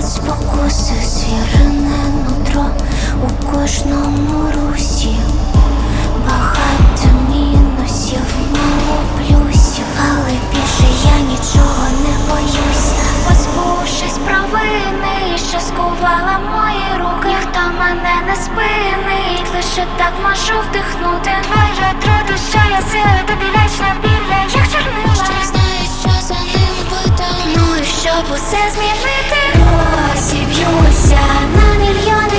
Від спокуси звірене нутро у кожному русі, багато мінусів, мало плюсів, але більше я нічого не боюся. Позбувшись провини, що скувала мої руки, ніхто мене не спинить, лише так можу вдихнути. Твоя традуща, я сила тобі вічна біля, як чорнила. Ще знаю, що за ним буде. Ну і щоб усе змінити розіб'юся на мільйони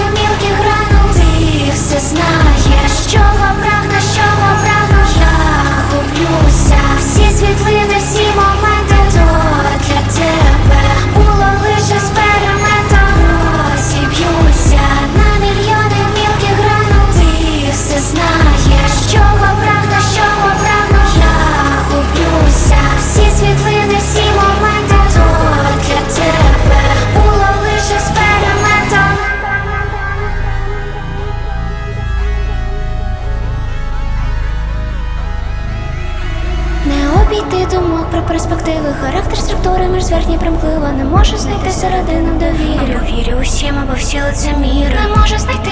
думок про перспективи, характер структури міжзверхні примклива Не можу знайти середину довіри. Або вірю усім, або всі лицеміри. Не можу знайти